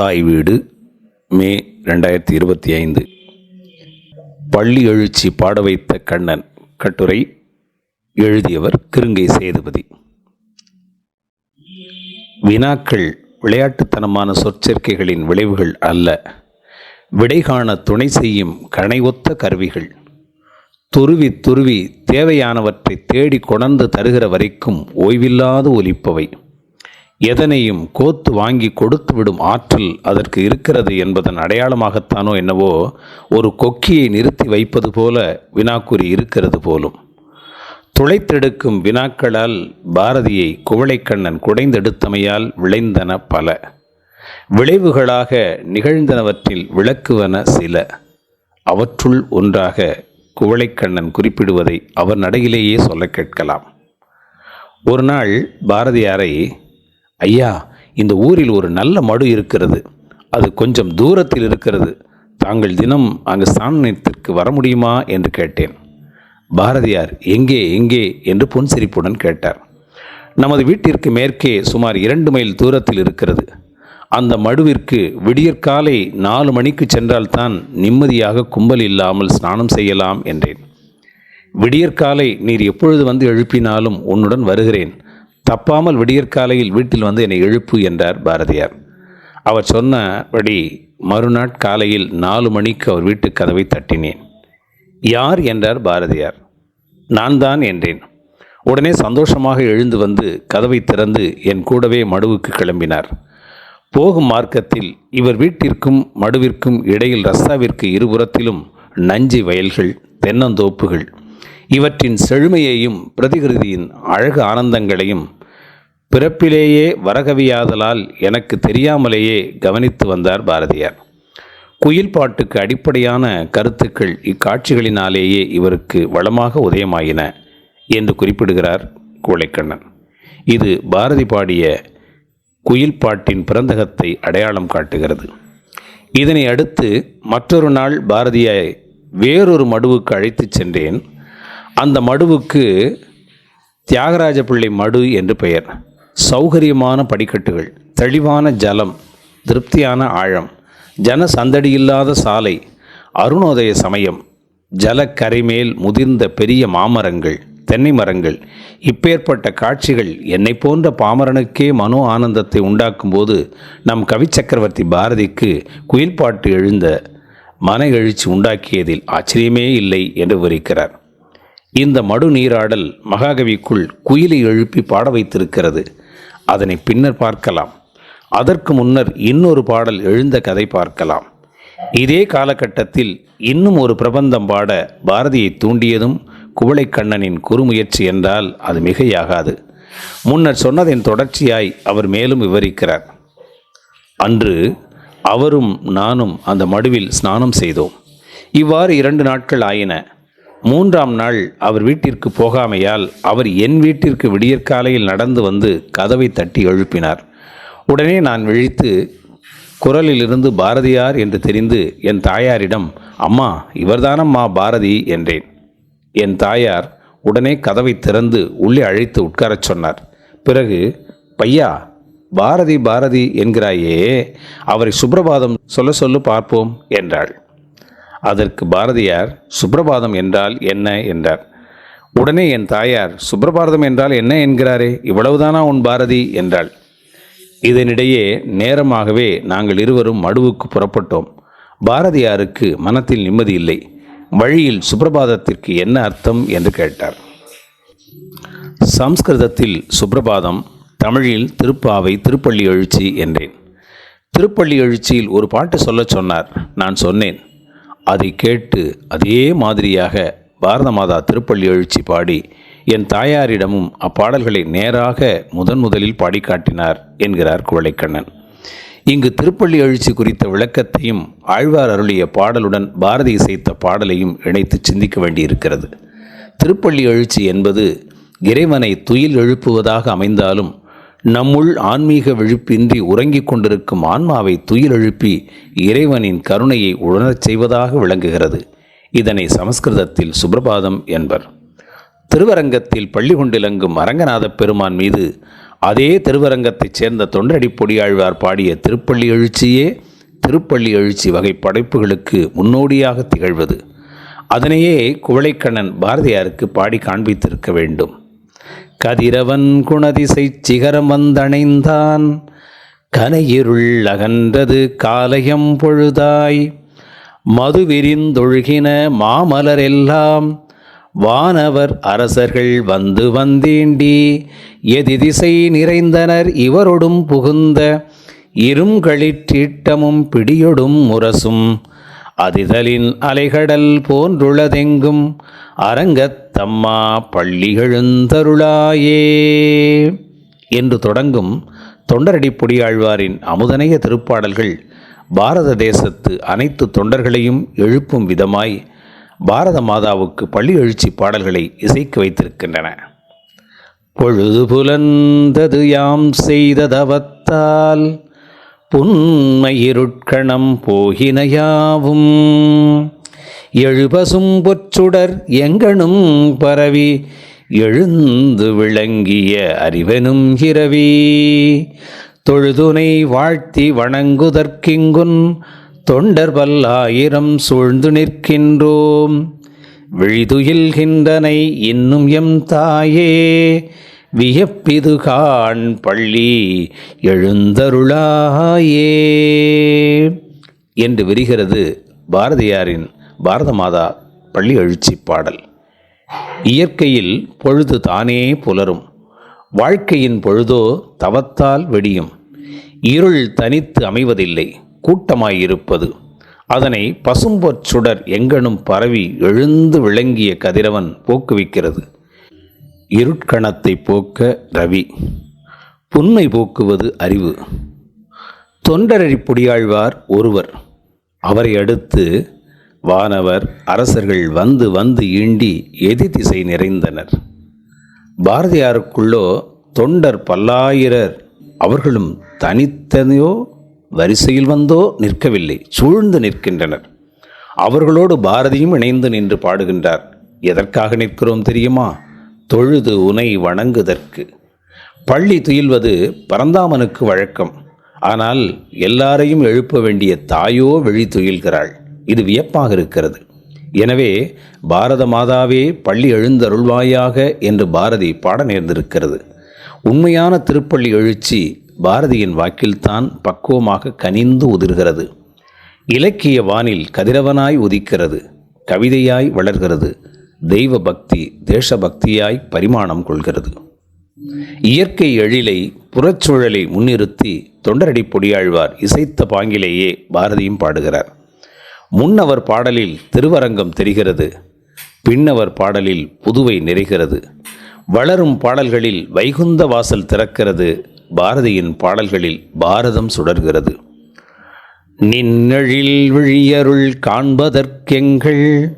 தாய் வீடு மே ரெண்டாயிரத்தி இருபத்தி ஐந்து. பள்ளி எழுச்சி பாட வைத்த கண்ணன் கட்டுரை எழுதியவர் கிருங்கை சேதுபதி. வினாக்கள் விளையாட்டுத்தனமான சொற்சேர்க்கைகளின் விளைவுகள் அல்ல. விடை காண துணை செய்யும் கனை ஒத்த கருவிகள். துருவி துருவி தேவையானவற்றை தேடி கொணர்ந்து தருகிற வரைக்கும் ஓய்வில்லாது ஒலிப்பவை. எதனையும் கோத்து வாங்கி கொடுத்து விடும் ஆற்றல் அதற்கு இருக்கிறது என்பதன் அடையாளமாகத்தானோ என்னவோ ஒரு கொக்கியை நிறுத்தி வைப்பது போல வினாக்குறி இருக்கிறது போலும். துளைத்தெடுக்கும் வினாக்களால் பாரதியை குவளைக்கண்ணன் குடைந்தெடுத்தமையால் விளைந்தன பல. விளைவுகளாக நிகழ்ந்தனவற்றில் விளக்குவன சில. அவற்றுள் ஒன்றாக குவளைக்கண்ணன் குறிப்பிடுவதை அவர் நடையிலேயே சொல்ல கேட்கலாம். ஒரு நாள் பாரதியாரை ஐயா இந்த ஊரில் ஒரு நல்ல மடு இருக்கிறது. அது கொஞ்சம் தூரத்தில் இருக்கிறது. தாங்கள் தினம் அங்கு சாணத்திற்கு வர முடியுமா என்று கேட்டேன். பாரதியார் எங்கே எங்கே? என்று புன்சிரிப்புடன் கேட்டார். நமது வீட்டிற்கு மேற்கே சுமார் இரண்டு மைல் தூரத்தில் இருக்கிறது. அந்த மடுவிற்கு விடியற்காலை நாலு மணிக்கு சென்றால்தான் நிம்மதியாக கும்பல் இல்லாமல் ஸ்நானம் செய்யலாம் என்றேன். விடியற்காலை நீர் எப்பொழுது வந்து எழுப்பினாலும் உன்னுடன் வருகிறேன். தப்பாமல் விடியற்காலையில் வீட்டில் வந்து என்னை எழுப்பு என்றார் பாரதியார். அவர் சொன்னபடி மறுநாள் காலையில் நாலு மணிக்கு அவர் வீட்டு கதவை தட்டினேன். யார்? என்றார் பாரதியார். நான் தான் என்றேன். உடனே சந்தோஷமாக எழுந்து வந்து கதவை திறந்து என் கூடவே மடுவுக்கு கிளம்பினார். போகும் மார்க்கத்தில் இவர் வீட்டிற்கும் மடுவிற்கும் இடையில் ரஸ்தாவிற்கு இருபுறத்திலும் நஞ்சி வயல்கள் தென்னந்தோப்புகள் இவற்றின் செழுமையையும் பிரதிகிருதியின் அழகு ஆனந்தங்களையும் பிறப்பிலேயே வரகவியாதலால் எனக்கு தெரியாமலேயே கவனித்து வந்தார் பாரதியார். குயில் பாட்டுக்கு அடிப்படையான கருத்துக்கள் இக்காட்சிகளினாலேயே இவருக்கு வளமாக உதயமாயின என்று குறிப்பிடுகிறார் கோழைக்கண்ணன். இது பாரதி பாடிய குயில் பாட்டின் பிறந்தகத்தை அடையாளம் காட்டுகிறது. இதனை அடுத்து மற்றொரு நாள் பாரதியை வேறொரு மடுவுக்கு அழைத்துச் சென்றேன். அந்த மடுவுக்கு தியாகராஜ பிள்ளை மடு என்று பெயர். சௌகரியமான படிக்கட்டுகள் தெளிவான ஜலம் திருப்தியான ஆழம் ஜன சந்தடியில்லாத சாலை அருணோதய சமயம் ஜலக்கரை மேல் முதிர்ந்த பெரிய மாமரங்கள் தென்னை மரங்கள் இப்பேற்பட்ட காட்சிகள் என்னை போன்ற பாமரனுக்கே மனோ ஆனந்தத்தை உண்டாக்கும்போது நம் கவிச்சக்கரவர்த்தி பாரதிக்கு குயில் பாட்டு எழுந்த மன எழுச்சி உண்டாக்கியதில் ஆச்சரியமே இல்லை என்று விவரிக்கிறார். இந்த மடு நீராடல் மகாகவிக்குள் குயிலை எழுப்பி பாட வைத்திருக்கிறது. அதனை பின்னர் பார்க்கலாம். அதற்கு முன்னர் இன்னொரு பாடல் எழுந்த கதை பார்க்கலாம். இதே காலகட்டத்தில் இன்னும் ஒரு பிரபந்தம் பாட பாரதியை தூண்டியதும் குவளைக்கண்ணனின் குறுமுயற்சி என்றால் அது மிகையாகாது. முன்னர் சொன்னதின் தொடர்ச்சியாய் அவர் மேலும் விவரிக்கிறார். அன்று அவரும் நானும் அந்த மடுவில் ஸ்நானம் செய்தோம். இவ்வாறு இரண்டு நாட்கள் ஆயின. மூன்றாம் நாள் அவர் வீட்டிற்கு போகாமையால் அவர் என் வீட்டிற்கு விடியற்காலையில் நடந்து வந்து கதவை தட்டி எழுப்பினார். உடனே நான் விழித்து குரலிலிருந்து பாரதியார் என்று தெரிந்து என் தாயாரிடம் அம்மா இவர்தானம்மா பாரதி என்றேன். என் தாயார் உடனே கதவை திறந்து உள்ளே அழைத்து உட்காரச் சொன்னார். பிறகு பையா பாரதி பாரதி என்கிறாயே அவரை சுப்பிரபாதம் சொல்ல சொல்லு பார்ப்போம் என்றாள். அதற்கு பாரதியார் சுப்ரபாதம் என்றால் என்ன? என்றார். உடனே என் தாயார் சுப்ரபாரதம் என்றால் என்ன என்கிறாரே? இவ்வளவுதானா உன் பாரதி? என்றாள். இதனிடையே நேரமாகவே நாங்கள் இருவரும் மடுவுக்கு புறப்பட்டோம். பாரதியாருக்கு மனத்தில் நிம்மதி இல்லை. வழியில் சுப்ரபாதத்திற்கு என்ன அர்த்தம்? என்று கேட்டார். சம்ஸ்கிருதத்தில் சுப்ரபாதம் தமிழில் திருப்பாவை திருப்பள்ளி எழுச்சி என்றேன். திருப்பள்ளி எழுச்சியில் ஒரு பாட்டு சொல்லச் சொன்னார். நான் சொன்னேன். அதை கேட்டு அதே மாதிரியாக பாரத மாதா திருப்பள்ளி எழுச்சி பாடி என் தாயாரிடமும் அப்பாடல்களை நேராக முதன் முதலில் பாடி காட்டினார் என்கிறார் குவளைக்கண்ணன். இங்கு திருப்பள்ளி எழுச்சி குறித்த விளக்கத்தையும் ஆழ்வார் அருளிய பாடலுடன் பாரதி இசைத்த பாடலையும் இணைத்து சிந்திக்க வேண்டியிருக்கிறது. திருப்பள்ளி எழுச்சி என்பது இறைவனை துயில் எழுப்புவதாக அமைந்தாலும் நம்முள் ஆன்மீக விழிப்பின்றி உறங்கிக் கொண்டிருக்கும் ஆன்மாவை துயில் எழுப்பி இறைவனின் கருணையை உணரச் செய்வதாக விளங்குகிறது. இதனை சமஸ்கிருதத்தில் சுப்ரபாதம் என்பர். திருவரங்கத்தில் பள்ளி கொண்டிலங்கும் அரங்கநாத பெருமான் மீது அதே திருவரங்கத்தைச் சேர்ந்த தொண்டடி பொடியாழ்வார் பாடிய திருப்பள்ளி எழுச்சியே திருப்பள்ளி எழுச்சி வகை படைப்புகளுக்கு முன்னோடியாக திகழ்வது. அதனையே குவளைக்கண்ணன் பாரதியாருக்கு பாடி காண்பித்திருக்க வேண்டும். கதிரவன் குணதிசை சிகரம் வந்தணைந்தான். கனையிருள் அகன்றது காலயம் பொழுதாய். மது விரிந்தொழுகின மாமலரெல்லாம். வானவர் அரசர்கள் வந்து வந்தேண்டி. எதிதிசை நிறைந்தனர் இவரொடும் புகுந்த. இருங்களிற்றீட்டமும் பிடியொடும் முரசும். அதிதலின் அலைகடல் போன்றுளதெங்கும். அரங்கத் தம்மா பள்ளிகெழுந்தருளாயே. என்று தொடங்கும் தொண்டரடி பொடியாழ்வாரின் அமுதனைய திருப்பாடல்கள் பாரத தேசத்து அனைத்து தொண்டர்களையும் எழுப்பும் விதமாய் பாரத மாதாவுக்கு பள்ளி எழுச்சி பாடல்களை இசைக்கு வைத்திருக்கின்றன. பொழுது புலந்தது யாம் செய்ததவத்தால் புன்மையிருட்கணம் போகினையாவும் எழுபசும் பொற்றுடர் எங்கனும் பரவி எழுந்து விளங்கிய அறிவனும் இரவி. தொழுதுனை வாழ்த்தி வணங்குதற்கிங்குன் தொண்டர் பல்லாயிரம் சூழ்ந்து நிற்கின்றோம். விழிதுயில்கின்றனை இன்னும் எம் தாயே வியப்பிது காண் பள்ளி எழுந்தருளாயே. என்று விரிகிறது பாரதியாரின் பாரத மாதா பள்ளி எழுச்சி பாடல். இயற்கையில் பொழுது தானே புலரும். வாழ்க்கையின் பொழுதோ தவத்தால் வெடியும். இருள் தனித்து அமைவதில்லை கூட்டமாயிருப்பது. அதனை பசும்பொற் சுடர் எங்கனும் பரவி எழுந்து விளங்கிய கதிரவன் போக்குவிக்கிறது. இருட்கணத்தை போக்க ரவி. புன்மை போக்குவது அறிவு. தொண்டரடி பொடியாழ்வார் ஒருவர். அவரை அடுத்து வானவர் அரசர்கள் வந்து வந்து ஈண்டி எதிர் திசை நிறைந்தனர். பாரதியாருக்குள்ளோ தொண்டர் பல்லாயிரர் அவர்களும் தனித்தனையோ வரிசையில் வந்தோ நிற்கவில்லை சூழ்ந்து நிற்கின்றனர். அவர்களோடு பாரதியும் இணைந்து நின்று பாடுகின்றார். எதற்காக நிற்கிறோம் தெரியுமா? தொழுது உனை வணங்குதற்கு. பள்ளி துயில்வது பரந்தாமனுக்கு வழக்கம். ஆனால் எல்லாரையும் எழுப்ப வேண்டிய தாயோ வெளி துயில்கிறாள். இது வியப்பாக இருக்கிறது. எனவே பாரத மாதாவே பள்ளி எழுந்தருள்வாயாக என்று பாரதி பாட நேர்ந்திருக்கிறது உண்மையான திருப்பள்ளி எழுச்சி பாரதியின் வாக்கில்தான் பக்குவமாக கனிந்து உதிர்கிறது. இலக்கிய வானில் கதிரவனாய் உதிக்கிறது கவிதையாய் வளர்கிறது தெய்வ பக்தி தேசபக்தியாய் பரிமாணம் கொள்கிறது. இயற்கை எழிலை புறச்சூழலை முன்னிறுத்தி தொண்டரடி பொடியாழ்வார் இசைத்த பாங்கிலேயே பாரதியும் பாடுகிறார். முன்னவர் பாடலில் திருவரங்கம் தெரிகிறது பின்னவர் பாடலில் புதுவை நிறைகிறது. வளரும் பாடல்களில் வைகுந்த வாசல் திறக்கிறது பாரதியின் பாடல்களில் பாரதம் சுடர்கிறது. நின்னழில் விழியருள் காண்பதற்கெங்கள்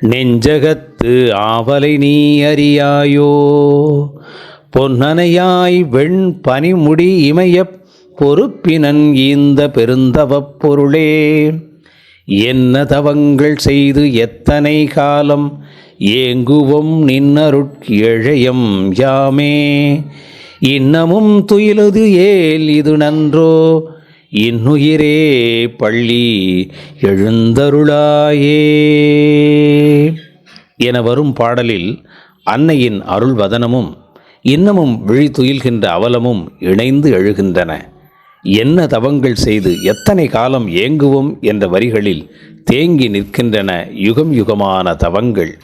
நெஞ்சகத்து ஆவலை நீ அறியாயோ? பொன்னனையாய் வெண் பனிமுடி இமையப் பொறுப்பினன் ஈந்த பெருந்தவப் பொருளே. என்ன தவங்கள் செய்து எத்தனை காலம்? ஏங்குவோம் நின்னருட்கிழையம் யாமே? இன்னமும் துயிலுது ஏல் இது நன்றோ? இன்னுயிரே பள்ளி எழுந்தருளாயே. என வரும் பாடலில் அன்னையின் அருள்வதனமும் இன்னமும் விழி துயில்கின்ற அவலமும் இணைந்து எழுகின்றன. என்ன தவங்கள் செய்து எத்தனை காலம் ஏங்குவோம் என்ற வரிகளில் தேங்கி நிற்கின்றன யுகம் யுகமான தவங்கள்.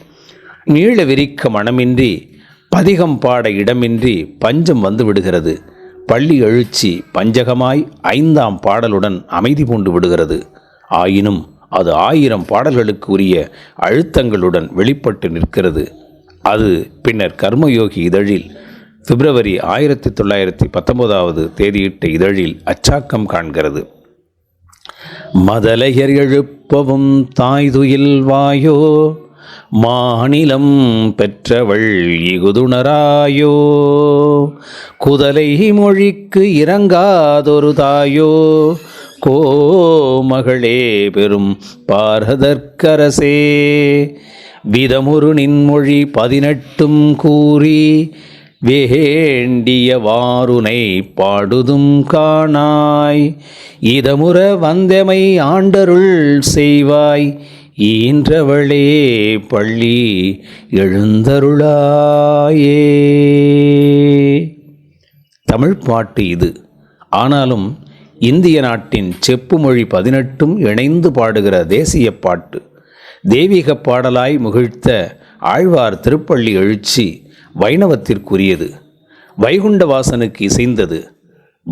நீள விரிக்க மனமின்றி பதிகம் பாட இடமின்றி பஞ்சம் வந்து விடுகிறது. பள்ளி எழுச்சி பஞ்சகமாய் ஐந்தாம் பாடலுடன் அமைதி பூண்டு விடுகிறது. ஆயினும் அது ஆயிரம் பாடல்களுக்கு உரிய அழுத்தங்களுடன் வெளிப்பட்டு நிற்கிறது. அது பின்னர் கர்மயோகி இதழில் பிப்ரவரி ஆயிரத்தி தொள்ளாயிரத்தி பத்தொன்பதாவது தேதியிட்ட இதழில் அச்சாக்கம் காண்கிறது. மதலையர் எழுப்பவும் தாய்துயில் வாயோ மாநிலம் பெற்றவள் இகுதுணராயோ குதலை மொழிக்கு இறங்காதொரு தாயோ கோமகளே பெரும் பாரதற்கரசே விதமுரு நின்மொழி பதினெட்டும் கூறி வேண்டிய வாருனை பாடுதும் காணாய். இதமுற வந்தமை ஆண்டருள் செய்வாய். ஈன்றவளே பள்ளி எழுந்தருளாயே. தமிழ் பாட்டு இது. ஆனாலும் இந்திய நாட்டின் செப்பு மொழி பதினெட்டும் இணைந்து பாடுகிற தேசிய பாட்டு. தெய்வீக பாடலாய் முகிழ்த்த ஆழ்வார் திருப்பள்ளி எழுச்சி வைணவத்திற்குரியது. வைகுண்டவாசனுக்கு இசைந்தது.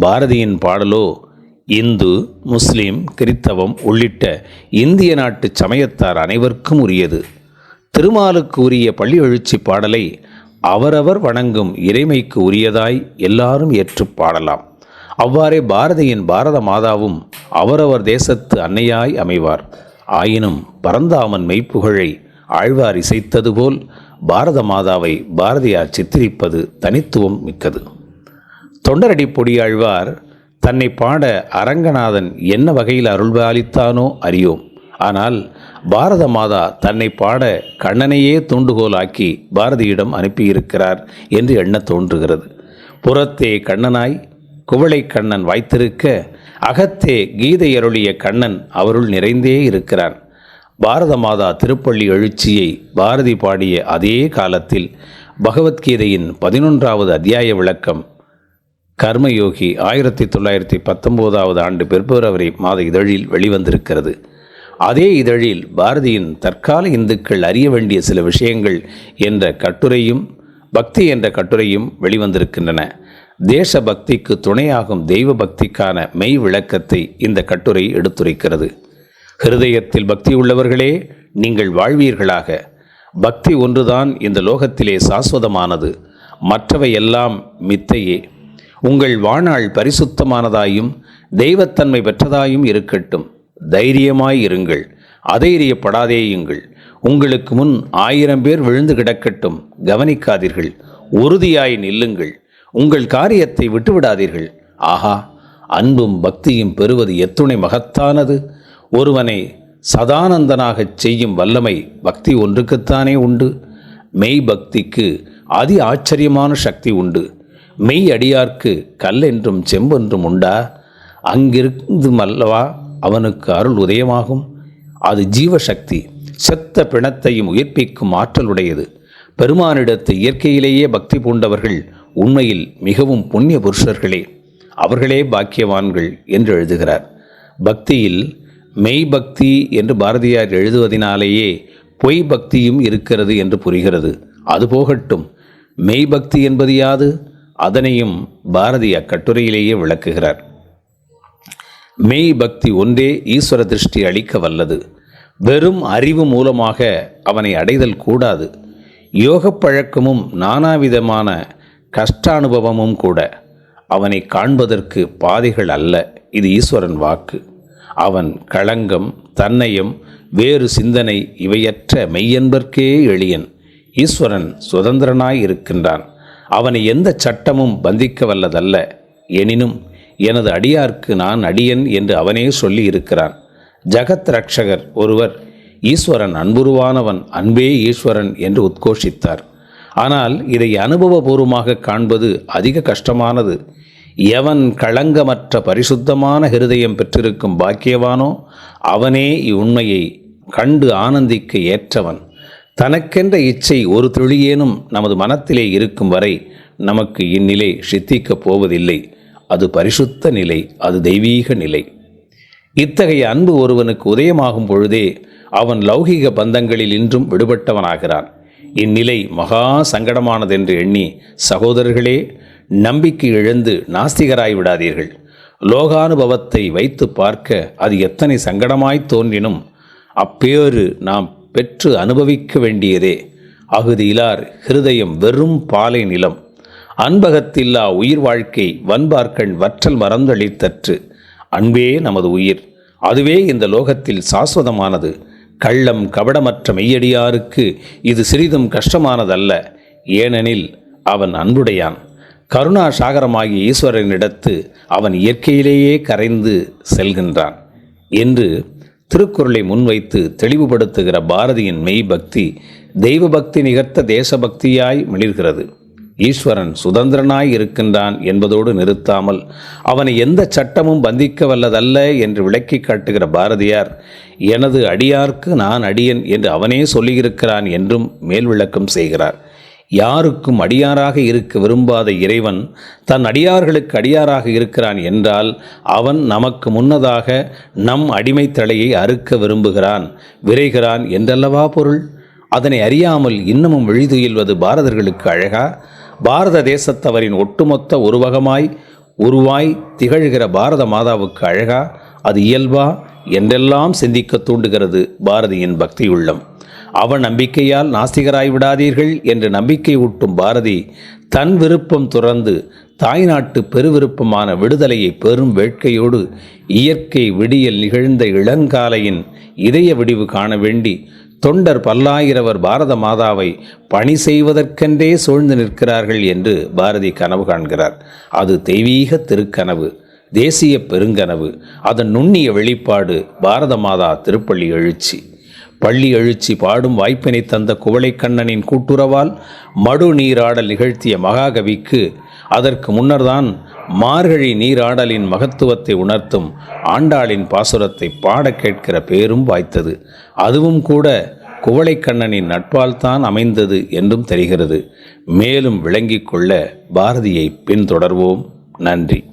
பாரதியின் பாடலோ இந்து முஸ்லிம் கிறித்தவம் உள்ளிட்ட இந்திய நாட்டு சமயத்தார் அனைவருக்கும் உரியது. திருமாலுக்கு உரிய பள்ளி எழுச்சி பாடலை அவரவர் வணங்கும் இறைமைக்கு உரியதாய் எல்லாரும் ஏற்றுப் பாடலாம். அவ்வாறே பாரதியின் பாரத மாதாவும் அவரவர் தேசத்து அன்னையாய் அமைவார். ஆயினும் பரந்தாமன் மெய்ப்புகழை ஆழ்வார் இசைத்தது போல் பாரத மாதாவை பாரதியார் சித்தரிப்பது தனித்துவம் மிக்கது. தொண்டரடி பொடியாழ்வார் தன்னை பாட அரங்கநாதன் என்ன வகையில் அருள்பாலித்தானோ அறியோம். ஆனால் பாரத மாதா தன்னை பாட கண்ணனையே தூண்டுகோலாக்கி பாரதியிடம் அனுப்பியிருக்கிறார் என்று எண்ண தோன்றுகிறது. புறத்தே கண்ணனாய் குவளை கண்ணன் வாய்த்திருக்க அகத்தே கீதை அருளிய கண்ணன் அவருள் நிறைந்தே இருக்கிறான். பாரத மாதா திருப்பள்ளி எழுச்சியை பாரதி பாடிய அதே காலத்தில் பகவத்கீதையின் பதினொன்றாவது அத்தியாய விளக்கம். கர்மயோகி ஆயிரத்தி தொள்ளாயிரத்தி பத்தொம்போதாவது ஆண்டு பிப்ரவரி மாத இதழில் வெளிவந்திருக்கிறது. அதே இதழில் பாரதியின் தற்கால இந்துக்கள் அறிய வேண்டிய சில விஷயங்கள் என்ற கட்டுரையும் பக்தி என்ற கட்டுரையும் வெளிவந்திருக்கின்றன. தேச பக்திக்கு துணையாகும் தெய்வ பக்திக்கான மெய் விளக்கத்தை இந்த கட்டுரை எடுத்துரைக்கிறது. ஹிருதயத்தில் பக்தி உள்ளவர்களே நீங்கள் வாழ்வீர்களாக. பக்தி ஒன்றுதான் இந்த லோகத்திலே சாஸ்வதமானது. மற்றவை எல்லாம் மித்தையே. உங்கள் வாழ்நாள் பரிசுத்தமானதாயும் தெய்வத்தன்மை பெற்றதாயும் இருக்கட்டும். தைரியமாய் இருங்கள். அதைரியப்படாதேயுங்கள் உங்களுக்கு முன் ஆயிரம் பேர் விழுந்து கிடக்கட்டும். கவனிக்காதீர்கள். உறுதியாய் நில்லுங்கள். உங்கள் காரியத்தை விட்டுவிடாதீர்கள். ஆஹா அன்பும் பக்தியும் பெறுவது எத்துணை மகத்தானது. ஒருவனை சதானந்தனாகச் செய்யும் வல்லமை பக்தி ஒன்றுக்குத்தானே உண்டு. மெய் பக்திக்கு அதி ஆச்சரியமான சக்தி உண்டு. மெய் அடியார்க்கு கல்லென்றும் செம்பென்றும் உண்டா? அங்கிருந்தும் அல்லவா அவனுக்கு அருள் உதயமாகும். அது ஜீவசக்தி செத்த பிணத்தையும் உயிர்ப்பிக்கும் ஆற்றலுடையது. பெருமானிடத்து இயற்கையிலேயே பக்தி பூண்டவர்கள் உண்மையில் மிகவும் புண்ணிய புருஷர்களே. அவர்களே பாக்கியவான்கள் என்று எழுதுகிறார். பக்தியில் மெய் பக்தி என்று பாரதியார் எழுதுவதினாலேயே பொய் பக்தியும் இருக்கிறது என்று புரிகிறது. அது போகட்டும். மெய் பக்தி என்பது யாது? அதனையும் பாரதி அக்கட்டுரையிலேயே விளக்குகிறார். மெய் பக்தி ஒன்றே ஈஸ்வர திருஷ்டி அளிக்க வல்லது. வெறும் அறிவு மூலமாக அவனை அடைதல் கூடாது. யோகப் பழக்கமும் நானாவிதமான கஷ்டானுபவமும் கூட அவனை காண்பதற்கு பாதைகள் அல்ல. இது ஈஸ்வரன் வாக்கு. அவன் களங்கம் தன்னையும் வேறு சிந்தனை இவையற்ற மெய்யன்பர்க்கே எளியன். ஈஸ்வரன் சுதந்திரனாய் இருக்கின்றான் அவனை எந்த சட்டமும் பந்திக்க வல்லதல்ல எனினும் எனது அடியார்க்கு நான் அடியன் என்று அவனே சொல்லி இருக்கிறான் ஜகத் ரட்சகர் ஒருவர் ஈஸ்வரன் அன்புருவானவன் அன்பே ஈஸ்வரன் என்று உத்கோஷித்தார். ஆனால் இதை அனுபவபூர்வமாக காண்பது அதிக கஷ்டமானது. எவன் களங்கமற்ற பரிசுத்தமான ஹிருதயம் பெற்றிருக்கும் பாக்கியவானோ அவனே இவ்வுண்மையை கண்டு ஆனந்திக்க ஏற்றவன். தனக்கென்ற இச்சை ஒரு துளியேனும் நமது மனத்திலே இருக்கும் வரை நமக்கு இந்நிலை சித்திக்கப் போவதில்லை. அது பரிசுத்த நிலை அது தெய்வீக நிலை. இத்தகைய அன்பு ஒருவனுக்கு உதயமாகும் பொழுதே அவன் லௌகிக பந்தங்களில் இன்றும் விடுபட்டவனாகிறான். இந்நிலை மகா சங்கடமானதென்று எண்ணி சகோதரர்களே நம்பிக்கை இழந்து நாஸ்திகராய் விடாதீர்கள். லோகானுபவத்தை வைத்து பார்க்க அது எத்தனை சங்கடமாய் தோன்றினும் அப்பேறு நாம் பெற்று அனுபவிக்க வேண்டியதே. அகுதியிலார் ஹிருதயம் வெறும் பாலை நிலம். அன்பகத்தில்லா உயிர் வாழ்க்கை வன்பார்க்கண் வற்றல் மறந்தளித்தற்று அன்பே நமது உயிர். அதுவே இந்த லோகத்தில் சாஸ்வதமானது. கள்ளம் கபடமற்ற மெய்யடியாருக்கு இது சிறிதும் கஷ்டமானதல்ல. ஏனெனில் அவன் அன்புடையான். கருணா சாகரமாகிய ஈஸ்வரனிடத்து அவன் இயற்கையிலேயே கரைந்து செல்கின்றான் என்று திருக்குறளை முன்வைத்து தெளிவுபடுத்துகிற பாரதியின் மெய் பக்தி தெய்வ பக்தி நிகர்த்த தேசபக்தியாய் மிளிர்கிறது. ஈஸ்வரன் சுதந்திரனாய் இருக்கின்றான் என்பதோடு நிறுத்தாமல் அவனை எந்த சட்டமும் பந்திக்க வல்லதல்ல என்று விளக்கி காட்டுகிற பாரதியார் எனது அடியார்க்கு நான் அடியன் என்று அவனே சொல்லியிருக்கிறான் என்றும் மேல் விளக்கம் செய்கிறார். யாருக்கும் அடியாராக இருக்க விரும்பாத இறைவன் தன் அடியார்களுக்கு அடியாராக இருக்கிறான் என்றால் அவன் நமக்கு முன்னதாக நம் அடிமை தலையை அறுக்க விரும்புகிறான். விரைகிறான் என்றல்லவா பொருள்? அதனை அறியாமல் இன்னமும் விழிதுயில்வது பாரதர்களுக்கு அழகா? பாரத தேசத்தவரின் ஒட்டுமொத்த உருவகமாய் உருவாய் திகழ்கிற பாரத மாதாவுக்கு அழகா? அது இயல்பா? என்றெல்லாம் சிந்திக்க தூண்டுகிறது பாரதியின் பக்தியுள்ளம். அவன் நம்பிக்கையால் நாஸ்திகராய் விடாதீர்கள் என்று நம்பிக்கை ஊட்டும் பாரதி தன் விருப்பம் துறந்து தாய்நாட்டு பெருவிருப்பமான விடுதலையை பெரும் வேட்கையோடு இயற்கை விடியல் நிகழ்ந்த இளங்காலையின் இதய விடிவு காண வேண்டி தொண்டர் பல்லாயிரவர் பாரத மாதாவை பணி செய்வதற்கென்றே சூழ்ந்து நிற்கிறார்கள் என்று பாரதி கனவு காண்கிறார். அது தெய்வீக திருக்கனவு தேசிய பெருங்கனவு. அதன் நுண்ணிய வெளிப்பாடு பாரத மாதா திருப்பள்ளி எழுச்சி. பள்ளி எழுச்சி பாடும் வாய்ப்பினை தந்த குவளைக்கண்ணனின் கூட்டுறவால் மடு நீராடல் நிகழ்த்திய மகாகவிக்கு அதற்கு முன்னர்தான் மார்கழி நீராடலின் மகத்துவத்தை உணர்த்தும் ஆண்டாளின் பாசுரத்தை பாடக் கேட்கிற பேரும் வாய்த்தது. அதுவும் கூட குவளைக்கண்ணனின் நட்பால் தான் அமைந்தது என்றும் தெரிகிறது. மேலும் விளங்கிக் கொள்ள பாரதியை பின்தொடர்வோம். நன்றி.